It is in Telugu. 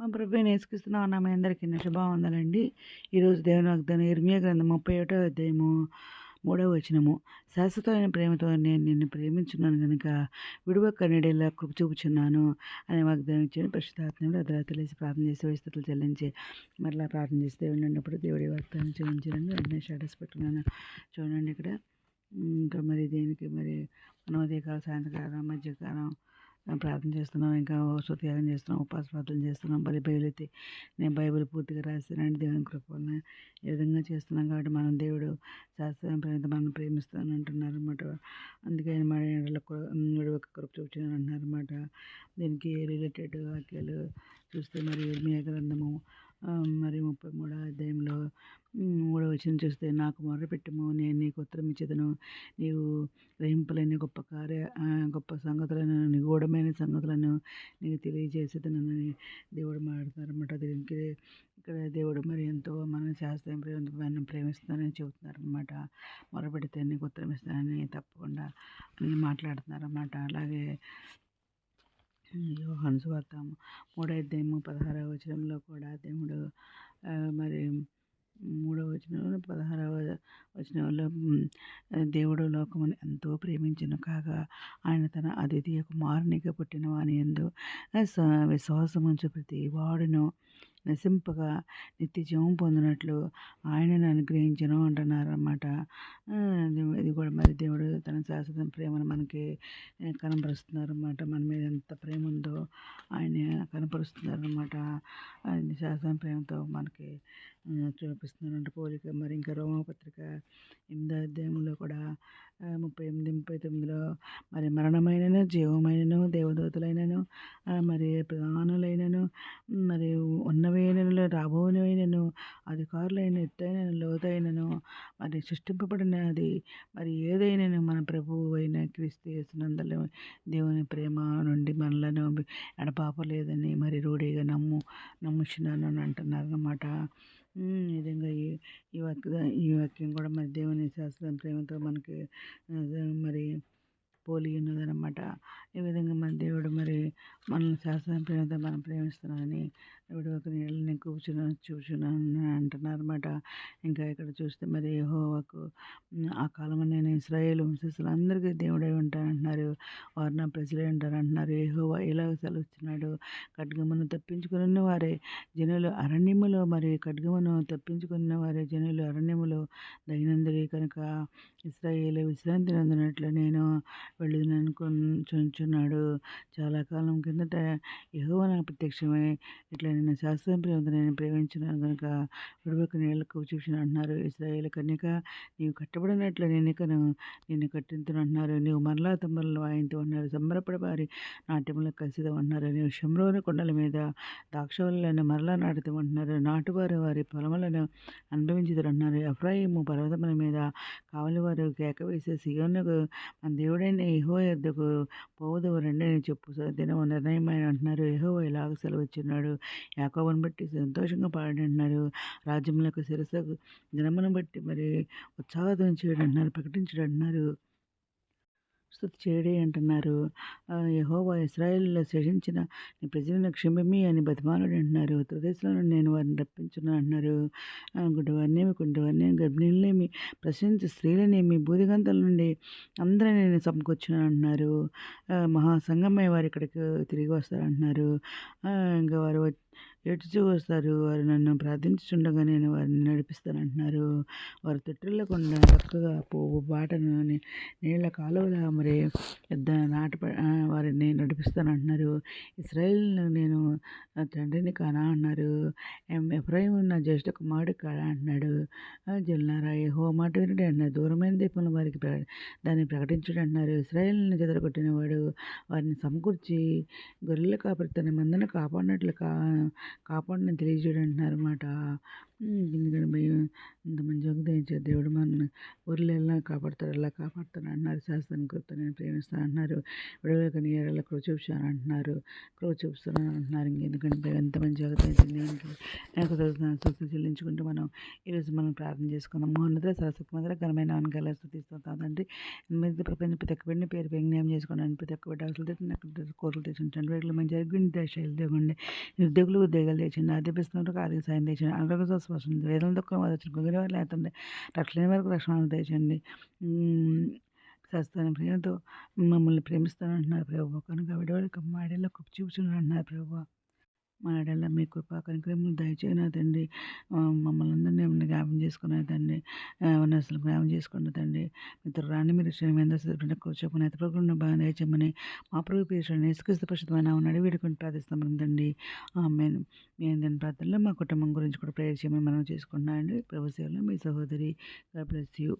మా ప్రభు నేర్చుకిస్తున్నాం అన్న మీ అందరికీ శుభావందనండి ఈరోజు దేవుని వాగ్దానం ఇర్మియా గ్రంథం ముప్పై ఒకటో అధ్యాయము మూడవ వచనము. శాశ్వతమైన ప్రేమతో నేను నిన్ను ప్రేమించున్నాను కనుక విడువక్క కన్నడేలా కృప చూపుచున్నాను అనే వాగ్దానం ఇచ్చిన పరిశుద్ధాత్మడు అదలా తెలిసి ప్రార్థన చేసి పరిస్థితులు చెల్లించి మరలా ప్రార్థన చేస్తే ఉన్నప్పుడు దేవుడి వాగ్దానం చెల్లించాలని వెంటనే స్టేటస్ పెట్టుకున్నాను. చూడండి ఇక్కడ. ఇంకా మరి దేనికి మరి మనం ఉదయకాలం సాయంత్రకాలం మధ్యకాలం ప్రార్థన చేస్తున్నాం. ఇంకా త్యాగం చేస్తున్నాం. ఉపాస ప్రార్థన చేస్తున్నాం. బలి బయలుతి నేను బైబిల్ పూర్తిగా రాస్తానండి దేవుని కృప ఈ విధంగా చేస్తున్నాం కాబట్టి మనం దేవుడు శాస్త్రం ప్రేమిత మనం ప్రేమిస్తాను అంటున్నారు అనమాట అందుకే ఆయన మన ఒక కృప చూపించాను అంటున్నారు అనమాట దీనికి రిలేటెడ్ వాక్యాలు చూస్తే మరి మీ గ్రంథము మరి ముప్పై మూడో అధ్యాయంలో మూడో వచ్చిన చూస్తే నాకు మొరపెట్టము నేను నీకు ఉత్తరం ఇచ్చేదను. నీవు గ్రహింపలేని గొప్ప కార్య గొప్ప సంగతులను నిగూఢమైన సంగతులను నీకు తెలియజేసేదనని దేవుడు మాట్లాడతారన్నమాట. దీనికి ఇక్కడ దేవుడు మరి ఎంతో మన శాస్త్రం మనం ప్రేమిస్తానని చెబుతున్నారనమాట మొరపెడితే నీకు ఉత్తరం ఇస్తానని తప్పకుండా అని మాట్లాడుతున్నారన్నమాట. అలాగే యోహాను సువార్త మూడో అధ్యాయము పదహారవ వచనంలో కూడా దేవుడు మరి మూడవ వచనంలో పదహారవ వచనంలో దేవుడు లోకముని ఎంతో ప్రేమించను కాగా ఆయన తన అద్వితీయ కుమారునిగా పుట్టిన వాని ఎందు విశ్వాసముంచు ప్రతి వాడును. నశింపగా నిత్యజీవం పొందినట్లు ఆయనను అనుగ్రహించను అంటున్నారన్నమాట. ఇది కూడా మరి దేవుడు తన శాశ్వత ప్రేమను మనకి కనపరుస్తున్నారన్నమాట మన మీద ఎంత ప్రేమ ఉందో ఆయన కనపరుస్తున్నారన్నమాట ఆయన శాశ్వత ప్రేమతో మనకి చూపిస్తున్నారంటే పోలిక. మరి ఇంకా రోమపత్రిక ఎనిమిదో అధ్యాయంలో కూడా ముప్పై ఎనిమిది ముప్పై తొమ్మిదిలో మరి మరణమైనను జీవమైనను దేవదూతలైనను మరి ప్రధానులైనను మరి ఉన్నవైనను రాబోనవైనను అధికారులైన ఎత్తైన లోతైనను మరి సృష్టింపబడినది మరి ఏదైనాను మన ప్రభువు అయిన క్రీస్తు చేసినందులో దేవుని ప్రేమ నుండి మనలను ఎడపాపలేదని మరి రూఢిగా నమ్ము నమ్ముచున్నాను అని అంటున్నారు అనమాట ఈ విధంగా ఈ ఈ వాక్య ఈ వాక్యం కూడా మరి దేవుని శాస్త్రం ప్రేమతో మనకి మరి పోలి ఉన్నదనమాట ఈ విధంగా మన దేవుడు మరి మనల్ని శాస్త్రం ప్రేమతో మనం ప్రేమిస్తున్నానని దేవుడు ఒక నీళ్ళని కూర్చుని చూచున్నాను అంటున్నారు అనమాట ఇంకా ఇక్కడ చూస్తే మరి యహోవాకు ఆ కాలంలో నేను ఇస్రాయేల్ వంశస్థులు అందరికీ దేవుడై ఉంటానంటున్నారు. వారు నా ప్రజలే ఉంటారు అంటున్నారు యహోవా ఇలాగ సెలవుస్తున్నాడు ఖడ్గమును తప్పించుకున్న వారే జనులు అరణ్యములో మరి ఖడ్గమును తప్పించుకున్న వారే జనులు అరణ్యములో. దైనందరి కనుక ఇస్రాయేల్ విశ్రాంతి నందినట్లు నేను వెళ్ళుననుకొంచున్నాడు చాలా కాలం కింద కిందట యహోవన నాకు ప్రత్యక్షమై. ఇట్లా నేను శాస్త్రం ప్రేమతో నేను ప్రేమించున్నాను కనుక విడువక నీళ్ళకు చూసిన అంటున్నారు. ఇస్రాయేల్ కన్యక నీవు కట్టబడినట్లు నేనికను నిన్ను కట్టింతును అంటున్నారు. నీవు మరలా తమ్మలను వాయింతు అన్నారు సంబరపడి వారి నాట్యములకు కలిసిదాం అంటున్నారు. నీవు శంభ్రోని కొండల మీద ద్రాక్షవల్లను మరలా నాటుతామంటున్నారు నాటువారు వారి పొలములను అనుభవించదు అంటున్నారు. ఎఫ్రాయిము పర్వతముల మీద కావలి వారు కేక వేసే సియోనుకు మన దేవుడైన యహో ఎద్దకు పోవదు రండి అని చెప్పు నిర్ణయం నిర్ణయమైన అంటున్నారు. ఏహో ఇలాగ సెలవు యాకోబను బట్టి సంతోషంగా పాడి అంటున్నారు రాజ్యములకు శిరస దినమును బట్టి మరి ఉత్సాహం చేయడం అంటున్నారు. ప్రకటించడం అంటున్నారు స్థుతి చేయడే అంటున్నారు. యహోవా ఇస్రాయిల్లో శేషించిన నీ ప్రజలను క్షమిమి అని బతిమాలుడు అంటున్నారు. ప్రదేశంలో నేను వారిని రప్పించున్నాను అంటున్నారు. గుడ్డవారినేమి కుండవారినేమి గర్భిణీలనేమి ప్రశ్నించి స్త్రీలనేమి బూదిగంతల నుండి అందరూ నేను సమకూర్చున్నాను అంటున్నారు. మహాసంగమయ్య వారు ఇక్కడికి తిరిగి వస్తారంటున్నారు ఇంకా వారు ఏడ్చి వస్తారు వారు నన్ను ప్రార్థించుండగా నేను వారిని నడిపిస్తానంటున్నారు. వారు తొట్టిల్లకుండా చక్కగా పువ్వు బాటను నీళ్ళ కాలువలా మరి పెద్ద నాట వారిని నడిపిస్తానంటున్నారు. ఇస్రాయిల్ను నేను తండ్రిని కానా అన్నారు. ఎఫ్రాయిం నా జ్యేష్ఠ కుమారుడు కాడా అంటున్నాడు. జల్నారా హో మాట వినడే అన్నారు దూరమైన దీపంలో వారికి దాన్ని ప్రకటించడం అంటున్నారు. ఇస్రాయిల్ని చెదరగొట్టిన వాడు వారిని సమకూర్చి గొర్రెల కాపరి తన మందను కాపాడినట్లు కా కాపాడని తెలియజేయడం అంటున్నారన్నమాట ఎందుకంటే భయం ఇంత మంచి ఉదయించే దేవుడు మన ఊర్లో ఎలా కాపాడుతాడు ఎలా కాపాడుతాడు అంటున్నారు. శాస్త్రాన్ని కృత నేను ప్రేమిస్తాను అంటున్నారు. విడవలేక నీ ఎడల క్రో చూపించాను అంటున్నారు. క్రో చూపిస్తాను అంటున్నారు. ఎందుకంటే ఎంతమంది ఎంత మంచి నాకు స్థుతి చెల్లించుకుంటూ మనం ఈరోజు మనం ప్రార్థన చేసుకుందాం. మోహన్నత సరస్వతి మొదల ఘనమైన అనగల స్థుతిస్తాం కాదండి మీద ప్రపంచ ప్రతి ఒక్క బిడ్డని పేరు జ్ఞానం చేసుకోండి. ప్రతి ఒక్క బిడ్డ అసలు తెచ్చిన కోరికలు తెచ్చించండి వీటిలో మంచి అగ్ని దశలు దిగండి ఉద్యోగులు ఉద్యోగాలు తెచ్చండి ఆర్థిక ఆర్థిక సాయం తెచ్చండి ఆరోగ్య స్పష్టం వేదన దుఃఖం వచ్చిన వారు లేకుండా. రక్షణ వరకు రక్షణ తెచ్చండి. సస్తాన ప్రేమతో మమ్మల్ని ప్రేమిస్తాను అంటున్నారు ప్రభు. కనుక విడవడిక మాడేలా కప్పు చూపుచున్నారు అంటున్నారు ప్రభు. మా ఎడల మీ కృపా కనికరములు దయచేయన తండ్రి మమ్మల్ని అందరినీ ఏమైనా జ్ఞాపం చేసుకునేదండి. తండ్రి అసలు జ్ఞాపం చేసుకున్న తండ్రి మీతో రాని మీరు క్షణమేంద్ర కూర్చోకుని ఎతపకుండా బాగా దయచేయమని మా ప్రభు పీరుషుని నిష్కృత పరిశుద్ధమైన ఉన్నాడు వీడుకుని ప్రార్థిస్తాం తండ్రి మేము మేము దాని ప్రార్థనలో మా కుటుంబం గురించి కూడా ప్రేయర్ చేయమని మనం చేసుకుంటున్నాం అండి ప్రభు సేవలో మీ సహోదరి. God bless you.